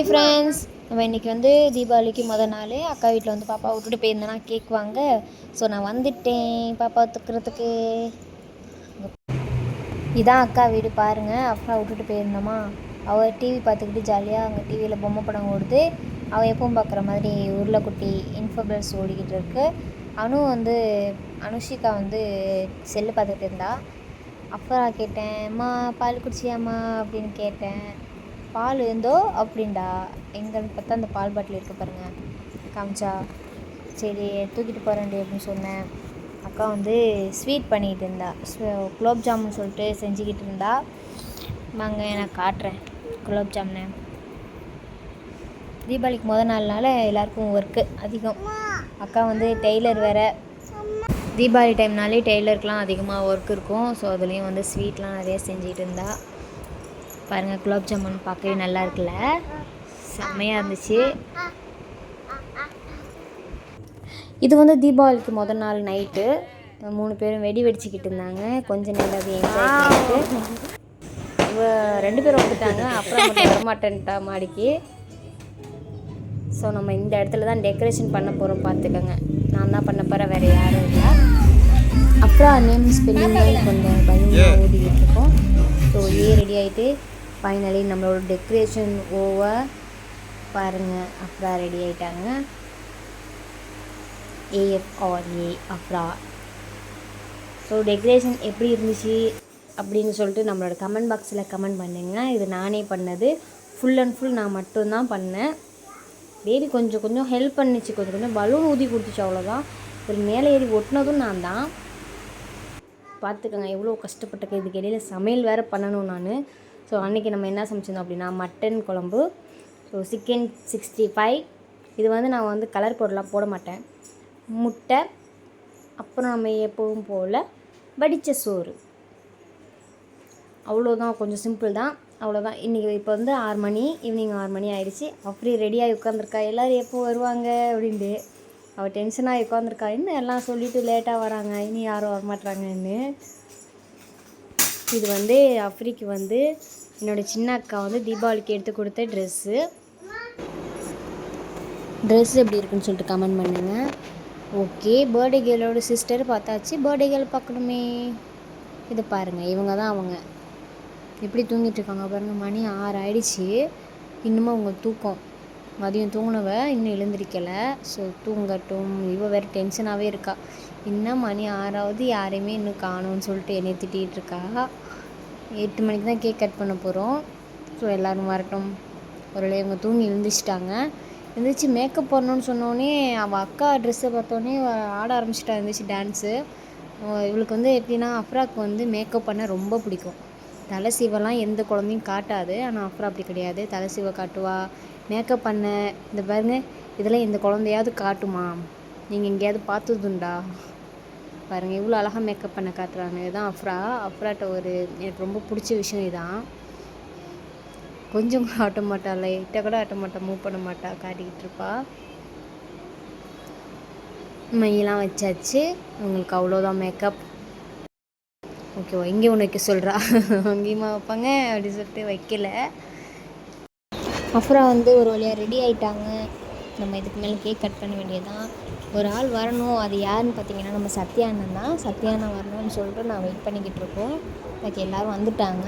Hi friends நம்ம இன்றைக்கி வந்து தீபாவளிக்கு மொதல் நாள் அக்கா வீட்டில் வந்து பாப்பா விட்டுட்டு போயிருந்தேன்னா கேக் வாங்க. ஸோ நான் வந்துட்டேன் பாப்பா தூக்கிறதுக்கு இதான் அக்கா வீடு பாருங்கள் அப்பா விட்டுட்டு போயிருந்தோமா? அவள் டிவி பார்த்துக்கிட்டு ஜாலியாக அங்கே டிவியில் பொம்மை படம் ஓடுது. அவள் எப்பவும் பார்க்குற மாதிரி உருளைக்குட்டி இன்ஃபோபிள்ஸ் ஓடிக்கிட்டு இருக்கு. அனு வந்து அனுஷிகா வந்து செல்லு பார்த்துட்டு இருந்தா. அப்புறம் கேட்டேன் அம்மா பால் குடிச்சியாம்மா? அப்படின்னு கேட்டேன். பால் இருந்தோ அப்படின்டா. எங்கன்னு பார்த்தா அந்த பால் பாட்டில் இருக்க பாருங்கள் காமிச்சா சரி தூக்கிட்டு போகிறேன்டி அப்படின்னு சொன்னேன். அக்கா வந்து ஸ்வீட் பண்ணிகிட்டு இருந்தா. ஸ்வ- குலோப் ஜாமுன் சொல்லிட்டு செஞ்சுக்கிட்டு இருந்தா. வாங்க நான் காட்டுறேன் குலோப் ஜாமுனை. தீபாவளிக்கு முத நாள்னால எல்லாருக்கும் ஒர்க்கு அதிகம். அக்கா வந்து டெய்லர் வேற. தீபாவளி டைம்னாலே டெய்லருக்குலாம் அதிகமாக ஒர்க் இருக்கும். ஸோ அதுலேயும் வந்து ஸ்வீட்லாம் நிறைய செஞ்சுட்டு இருந்தா. பாருங்கள் குலோப் ஜாமுன் பார்க்கவே நல்லா இருக்குல்ல? செம்மையாக இருந்துச்சு. இது வந்து தீபாவளிக்கு முதல் நாள் நைட்டு. மூணு பேரும் வெடி வெடிச்சுக்கிட்டு இருந்தாங்க. கொஞ்ச நேரம் அது என்ஜாய் பண்ணிட்டு. ரெண்டு பேரும் வந்துட்டாங்க. அப்புறம் வரமாட்டேன்ட்டா மாடிக்கு. ஸோ நம்ம இந்த இடத்துல தான் டெக்கரேஷன் பண்ண போகிறோம் பார்த்துக்கோங்க. நான் தான் பண்ண போகிறேன் வேறு யாரும் இல்லை. அப்புறம் நேம் ஸ்பெல்லிங் கொஞ்சம் பலூன் ஓடிக்கிட்டு இருக்கோம். ஸோ ஏ ரெடி ஆகிட்டு ஃபைனலி நம்மளோட டெக்கரேஷன் ஓவர் பாருங்கள் அப்ரா ரெடி ஆகிட்டாங்க ஏஎஃப்ஆர்ஏ அப்ரா ஸோ டெக்கரேஷன் எப்படி இருந்துச்சு அப்படின்னு சொல்லிட்டு நம்மளோட கமெண்ட் பாக்ஸில் கமெண்ட் பண்ணுங்கள் இது நானே பண்ணது. ஃபுல் அண்ட் ஃபுல் நான் மட்டும்தான் பண்ணேன். பேபி கொஞ்சம் கொஞ்சம் ஹெல்ப் பண்ணிச்சு. கொஞ்சம் கொஞ்சம் பலூன் ஊதி கொடுத்துச்சு அவ்வளோதான் இதில் மேலே ஏறி ஒட்டினதும் நான் தான் பார்த்துக்கோங்க எவ்வளோ கஷ்டப்பட்டிருக்கேன். இதுக்கு இடையில சமையல் வேறு பண்ணணும் நான். ஸோ அன்றைக்கி நம்ம என்ன சமைச்சிருந்தோம் அப்படின்னா மட்டன் குழம்பு. ஸோ சிக்கன் சிக்ஸ்டி ஃபைவ் இது வந்து நான் வந்து கலர் பொருளாக போட மாட்டேன். முட்டை அப்புறம் நம்ம எப்பவும் போல் வடித்த சோறு. அவ்வளோதான் கொஞ்சம் சிம்பிள் தான். அவ்வளோதான் இன்றைக்கி இப்போ வந்து ஆறு மணி ஈவினிங் ஆறு மணி ஆயிடுச்சு. அப்படி ரெடியாகி உட்காந்துருக்கா எல்லோரும் எப்போ வருவாங்க அப்படின்ட்டு. அவள் டென்ஷனாகி உட்காந்துருக்கா இன்னும் எல்லாம் சொல்லிவிட்டு லேட்டாக வராங்க? இனி யாரும் வரமாட்றாங்கன்னு. இது வந்து அஃப்ரிக்கு வந்து என்னோடய சின்ன அக்கா வந்து தீபாவளிக்கு எடுத்து கொடுத்த ட்ரெஸ்ஸு ட்ரெஸ் எப்படி இருக்குன்னு சொல்லிட்டு கமெண்ட் பண்ணுங்க. ஓகே பர்த்டே கேர்ளோட சிஸ்டர் பார்த்தாச்சு. பர்த்டே கேர்ள் பார்க்கணுமே. இது பாருங்கள் இவங்க தான் அவங்க. எப்படி தூங்கிட்டுருக்காங்க பாருங்கள் மணி ஆறு ஆயிடுச்சு. இன்னுமும் அவங்க தூக்கம். மதியம் தூங்கினவ இன்னும் எழுந்திருக்கலை. ஸோ தூங்கட்டும். இவ வேறு டென்ஷனாகவே இருக்கா. இன்னும் மணி ஆறாவது யாரையுமே இன்னும் காணோம்னு சொல்லிட்டு என்னை திட்டிகிட்டு இருக்கா. எட்டு மணிக்கு தான் கேக் கட் பண்ண போகிறோம் ஸோ எல்லோரும் வரட்டும். ஒரு இவங்க தூங்கி எழுந்திரிச்சிட்டாங்க. எழுந்திரிச்சு மேக்கப் பண்ணணும்னு சொன்னோடனே அவள் அக்கா ட்ரெஸ்ஸை பார்த்தோன்னே ஆட ஆரம்பிச்சிட்டா இருந்துச்சு டான்ஸு இவளுக்கு வந்து எப்படின்னா அஃப்ராக்கு வந்து மேக்கப் பண்ண ரொம்ப பிடிக்கும். தலை சீவெல்லாம் எந்த குழந்தையும் காட்டாது. ஆனால் அப்ரா அப்படி கிடையாது. தலை சீவை காட்டுவா. மேக்கப் பண்ண இந்த பாருங்க இதெல்லாம் இந்த குழந்தையாவது காட்டுமா? நீங்கள் எங்கேயாவது பார்த்ததுண்டா? பாருங்கள் இவ்வளோ அழகாக மேக்கப் பண்ண காட்டுறாங்க. இதுதான் அஃப்ரா அஃப்ராட்ட ஒரு எனக்கு ரொம்ப பிடிச்ச விஷயம் இதான். கொஞ்சம் கூட ஆட்ட மாட்டா லைட்டாக கூட ஆட்ட மாட்டா மூவ் பண்ண மாட்டா காட்டிக்கிட்டு இருப்பா. மையெல்லாம் வச்சாச்சு. உங்களுக்கு அவ்வளோதான் மேக்கப் ஓகேவா இங்கே ஒன்று வைக்க சொல்கிறா அங்கேயுமா வைப்பாங்க அப்படி சொல்லிட்டு வைக்கல. அஃப்ரா வந்து ஒரு வழியாக ரெடி ஆயிட்டாங்க. நம்ம இதுக்கு மேலே கேக் கட் பண்ண வேண்டியதான் ஒரு ஆள் வரணும் அது யாருன்னு பார்த்தீங்கன்னா நம்ம சத்யா அண்ணன் தான். சத்யா அண்ணன் வரணும்னு சொல்லிட்டு நான் வெயிட் பண்ணிக்கிட்டு இருக்கோம். எனக்கு எல்லோரும் வந்துட்டாங்க.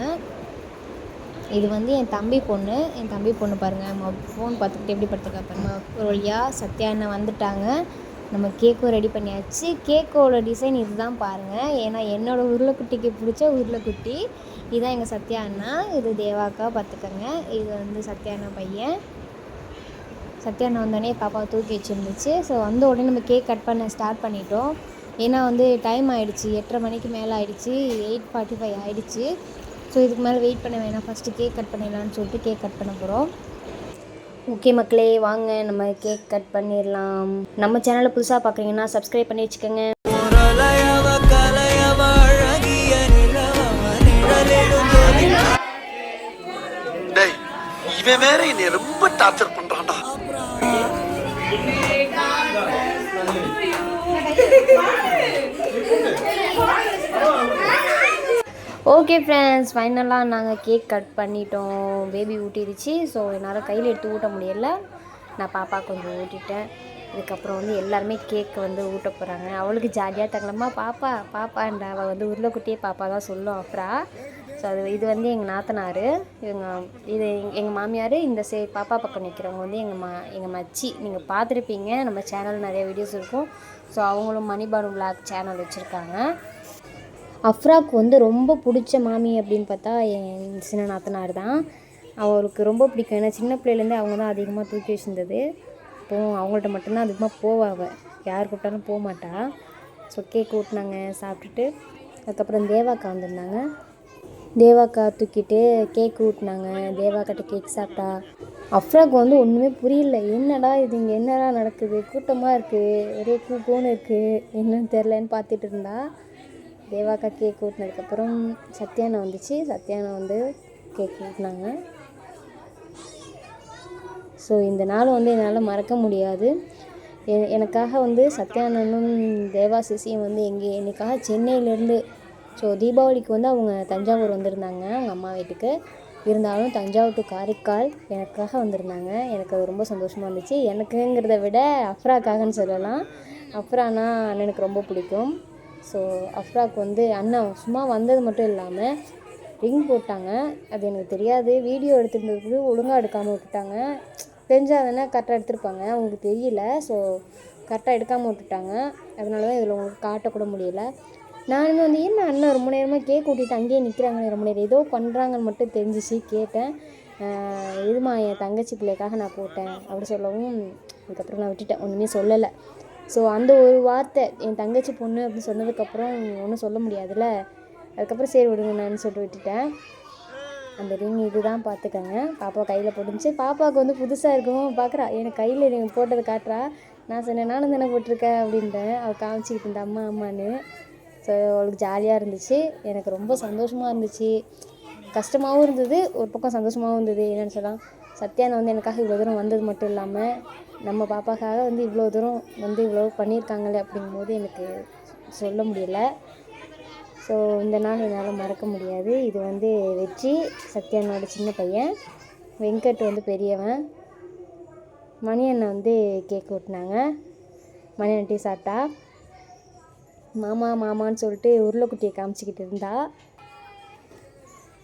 இது வந்து என் தம்பி பொண்ணு. என் தம்பி பொண்ணு பாருங்கள் ஃபோன் பார்த்துக்கிட்டு எப்படி படுத்துருக்கா பாருங்க. ஒரு வழியாக சத்யா அண்ணன் வந்துட்டாங்க. நம்ம கேக்கும் ரெடி பண்ணியாச்சு. கேக்கோட டிசைன் இதுதான் பாருங்கள் ஏன்னா என்னோடய உருளைக்குட்டிக்கு பிடிச்ச உருளைக்குட்டி. இதுதான் எங்கள் சத்யா அண்ணா இது தேவாக்கா பார்த்துக்கோங்க இது வந்து சத்யா அண்ணா பையன். சத்யா வந்தோடனே பாப்பாவை தூக்கி வச்சுருந்துச்சு. ஸோ வந்த உடனே நம்ம கேக் கட் பண்ண ஸ்டார்ட் பண்ணிட்டோம். ஏன்னா வந்து டைம் ஆகிடுச்சு எட்டரை மணிக்கு மேலே ஆகிடுச்சு எயிட் ஃபார்ட்டி ஃபைவ் ஆகிடுச்சு ஸோ இதுக்கு மேலே வெயிட் பண்ண வேணாம். ஃபஸ்ட்டு கேக் கட் பண்ணிடலாம்னு சொல்லிட்டு கேக் கட் பண்ண போகிறோம் ஓகே மக்களே வாங்க. நம்ம கேக் கட் பண்ணிடலாம். நம்ம சேனலை புதுசாக பார்க்குறீங்கன்னா சப்ஸ்கிரைப் பண்ணி வச்சுக்கோங்க. இவன் வேற என்னை ரொம்ப டார்ச்சர் பண்றான் ஓகே ஃப்ரெண்ட்ஸ் ஃபைனலாக நாங்கள் கேக் கட் பண்ணிட்டோம். பேபி ஊட்டிடுச்சு ஸோ என்னால் கையில் எடுத்து ஊட்ட முடியல. நான் பாப்பா கொஞ்சம் ஊட்டிட்டேன். இதுக்கப்புறம் வந்து எல்லாருமே கேக் வந்து ஊட்ட போகிறாங்க அவளுக்கு ஜாலியாக தங்கலம்மா பாப்பா பாப்பான்ற அவள் வந்து உருளைக்குட்டியே பாப்பா தான் சொல்லும் அப்புறம் ஸோ அது இது வந்து எங்கள் நாத்தனார் இவங்க இது எங்கள் மாமியார் இந்த சே பாப்பா பக்கம் நிற்கிறவங்க வந்து எங்கள் மா எங்கள் மச்சி. நீங்கள் பார்த்துருப்பீங்க நம்ம சேனல் நிறைய வீடியோஸ் இருக்கும். ஸோ அவங்களும் மணிபானு விளாக் சேனல் வச்சுருக்காங்க. அஃப்ராக்கு வந்து ரொம்ப பிடிச்ச மாமி அப்படின்னு பார்த்தா என் சின்ன நாத்தனார் தான். அவருக்கு ரொம்ப பிடிக்கும். ஏன்னா சின்ன பிள்ளையிலேருந்தே அவங்க தான் அதிகமாக தூக்கி வச்சிருந்தது. அப்போது அவங்கள்ட்ட மட்டும்தான் அதிகமாக போவா யார் கூப்பிட்டாலும் போக மாட்டா. ஸோ கேக் ஊட்டினாங்க சாப்பிட்டுட்டு அதுக்கப்புறம் தேவாக்கா வந்திருந்தாங்க. தேவாக்கா தூக்கிட்டு கேக் ஊட்டினாங்க. தேவாக்கிட்ட கேக் சாப்பிட்டா. அஃப்ராக்கு வந்து ஒன்றுமே புரியல. என்னடா இது இங்கே என்னடா நடக்குது? கூட்டமாக இருக்குது ஒரே கூக்கோன்னு இருக்குது என்னன்னு தெரிலன்னு பார்த்துட்டு இருந்தா. தேவாக்கா கேக் ஊட்டினதுக்கப்புறம் சத்யானா வந்துச்சு. சத்யானா வந்து கேக் ஊட்டினாங்க ஸோ இந்த நாள் வந்து என்னால் மறக்க முடியாது. எ- எனக்காக வந்து சத்யானனும் தேவாசிசியும் வந்து எங்கே எனக்காக சென்னையிலேருந்து ஸோ தீபாவளிக்கு வந்து அவங்க தஞ்சாவூர் வந்திருந்தாங்க. அவங்க அம்மா வீட்டுக்கு. இருந்தாலும் தஞ்சாவூர் டு காரைக்கால் எனக்காக வந்திருந்தாங்க. எனக்கு அது ரொம்ப சந்தோஷமாக இருந்துச்சு. எனக்குங்கிறத விட அஃப்ராக்காகன்னு சொல்லலாம். அஃப்ரானா அண்ணனுக்கு ரொம்ப பிடிக்கும். ஸோ அஃப்ராக்கு வந்து அண்ணன் சும்மா வந்தது மட்டும் இல்லாமல் ரிங் போட்டாங்க. அது எனக்கு தெரியாது. வீடியோ எடுத்துட்டு ஒழுங்காக எடுக்காமல் விட்டுட்டாங்க. தெரிஞ்சால் தானே கரெக்டாக எடுத்திருப்பாங்க. அவங்களுக்கு தெரியல. ஸோ கரெக்டாக எடுக்காமல் விட்டுட்டாங்க. அதனால தான் இதில் உங்களுக்கு காட்டக்கூட முடியல. நானுமே வந்து என்ன அண்ணன் ரொம்ப நேரமாக கேக் கூட்டிகிட்டு அங்கேயே நிற்கிறாங்களே ரொம்ப நேரம். ஏதோ பண்ணுறாங்கன்னு மட்டும் தெரிஞ்சிச்சு கேட்டேன். இதுமா என் தங்கச்சி பிள்ளைக்காக நான் போட்டேன். அப்படி சொல்லவும் அதுக்கப்புறம் நான் விட்டுட்டேன். ஒன்றுமே சொல்லலை. ஸோ அந்த ஒரு வார்த்தை என் தங்கச்சி பொண்ணு அப்படின்னு சொன்னதுக்கப்புறம் ஒன்றும் சொல்ல முடியாதுல்ல? அதுக்கப்புறம் சரி விடுங்க நான் சொல்லிட்டு விட்டுட்டேன். அந்த ரிங் இதுதான் பார்த்துக்கங்க பாப்பா கையில் போட்டுச்சு பாப்பாவுக்கு வந்து புதுசாக இருக்கும் பார்க்குறா எனக்கு கையில் நீங்கள் போட்டதை காட்டுறா. நான் சொன்னேன் நானும் தானே போட்டிருக்கேன் அப்படின்றேன் அவள் காமிச்சிக்கிட்டு இருந்த அம்மா அம்மான்னு. ஸோ அவளுக்கு ஜாலியாக இருந்துச்சு. எனக்கு ரொம்ப சந்தோஷமாக இருந்துச்சு. கஷ்டமாகவும் இருந்தது ஒரு பக்கம் சந்தோஷமாகவும் இருந்தது என்னென்னு சொல்லலாம். சத்யானா வந்து எனக்காக இவ்வளோ தூரம் வந்தது மட்டும் இல்லாமல் நம்ம பாப்பாக்காக வந்து இவ்வளோ தூரம் வந்து இவ்வளோ பண்ணியிருக்காங்களே அப்படிங்கும்போது எனக்கு சொல்ல முடியல. ஸோ இந்த நாள் என்னால் மறக்க முடியாது. இது வந்து வெற்றி. சத்யானோட சின்ன பையன். வெங்கட் வந்து பெரியவன். மணி அண்ணன் வந்து கேக் ஒட்டினாங்க மணி அண்ணன் டீ சாப்பிட்டா. மாமா மாமான்னு சொல்லிட்டு உருளைக்குட்டியை காமிச்சிக்கிட்டு இருந்தாள்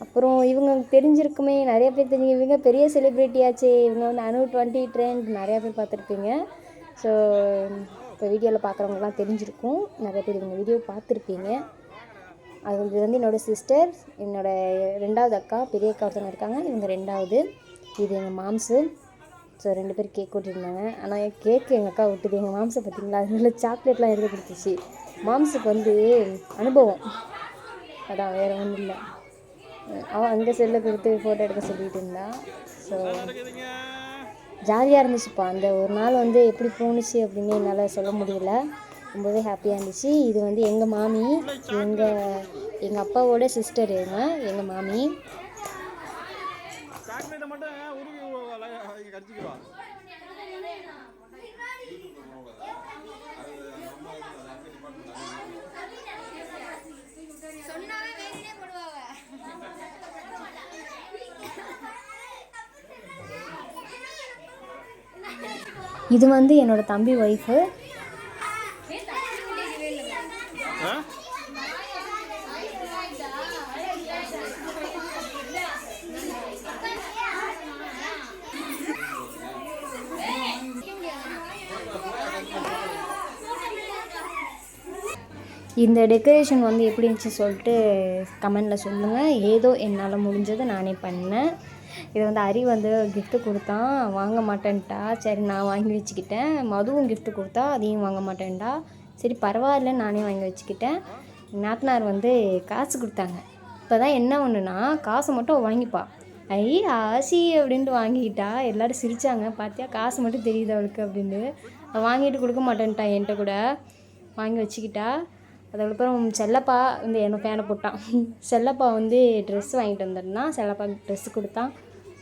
அப்புறம் இவங்க தெரிஞ்சிருக்குமே நிறைய பேர் தெரிஞ்சு இவங்க பெரிய செலிப்ரிட்டி ஆச்சு இவங்க வந்து அனு டுவெண்ட்டி ட்ரெண்ட் நிறையா பேர் பார்த்துருப்பீங்க. ஸோ இப்போ வீடியோவில் பார்க்குறவங்கலாம் தெரிஞ்சிருக்கும். நிறைய பேர் இவங்க வீடியோ பார்த்துருப்பீங்க. அது வந்து என்னோடய சிஸ்டர் என்னோடய ரெண்டாவது அக்கா பெரிய அக்கா ஒருத்தவங்க இருக்காங்க. இவங்க ரெண்டாவது. இது எங்கள் மாம்சு. ஸோ ரெண்டு பேர் கேக் விட்டுருந்தாங்க ஆனால் என் கேக்கு எங்கள் அக்கா விட்டுது எங்கள் மாம்சை பார்த்தீங்களா? அதில் சாக்லேட்லாம் எடுத்து கொடுத்துச்சு. மாம்சுக்கு வந்து அனுபவம். அதான் வேறு ஒன்றும் இல்லை. அவன் அங்கே செல்லை கொடுத்து ஃபோட்டோ எடுக்க சொல்லிட்டு இருந்தா. ஸோ ஜாலியாக இருந்துச்சுப்பா. அந்த ஒரு நாள் வந்து எப்படி போணுச்சு அப்படின்னு என்னால் சொல்ல முடியல. ரொம்பவே ஹாப்பியாக இருந்துச்சு. இது வந்து எங்கள் மாமி எங்கள் எங்கள் அப்பாவோட சிஸ்டர் இவங்க எங்கள் மாமி. மட்டும் உருவி கடிச்சிக்கிறோம் இது வந்து என்னோட தம்பி ஒய்ஃபு இந்த டெக்கரேஷன் வந்து எப்படி இருந்துச்சு சொல்லிட்டு கமெண்டில் சொல்லுங்கள் ஏதோ என்னால் முடிஞ்சதை நானே பண்ணேன். இதை வந்து அரி வந்து கிஃப்ட்டு கொடுத்தான். வாங்க மாட்டேன்ட்டா. சரி நான் வாங்கி வச்சுக்கிட்டேன். மதுவும் கிஃப்ட்டு கொடுத்தா அதையும் வாங்க மாட்டேன்டா. சரி பரவாயில்லன்னு நானே வாங்கி வச்சுக்கிட்டேன். நாத்தனார் வந்து காசு கொடுத்தாங்க. இப்போ தான் என்ன ஒன்றுனா காசை மட்டும் வாங்கிப்பா. ஐ ஆசி அப்படின்ட்டு வாங்கிக்கிட்டா. எல்லோரும் சிரித்தாங்க பார்த்தியா காசு மட்டும் தெரியுது அவளுக்கு அப்படின்ட்டு வாங்கிட்டு கொடுக்க மாட்டேன்ட்டா என்கிட்ட கூட. வாங்கி வச்சுக்கிட்டா. அதுக்கப்புறம் செல்லப்பா வந்து என்ன ஃபேனை போட்டான். செல்லப்பா வந்து ட்ரெஸ் வாங்கிட்டு வந்துருந்தான் செல்லப்பா ட்ரெஸ் கொடுத்தான்.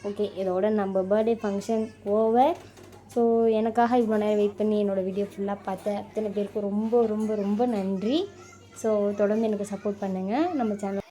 ஓகே இதோட நம்ம பர்த்டே ஃபங்க்ஷன் ஓவர் ஸோ எனக்காக இவ்வளோ நேரம் வெயிட் பண்ணி என்னோடய வீடியோ ஃபுல்லாக பார்த்த அத்தனை பேருக்கு ரொம்ப ரொம்ப ரொம்ப நன்றி. ஸோ தொடர்ந்து எனக்கு சப்போர்ட் பண்ணுங்கள் நம்ம சேனல்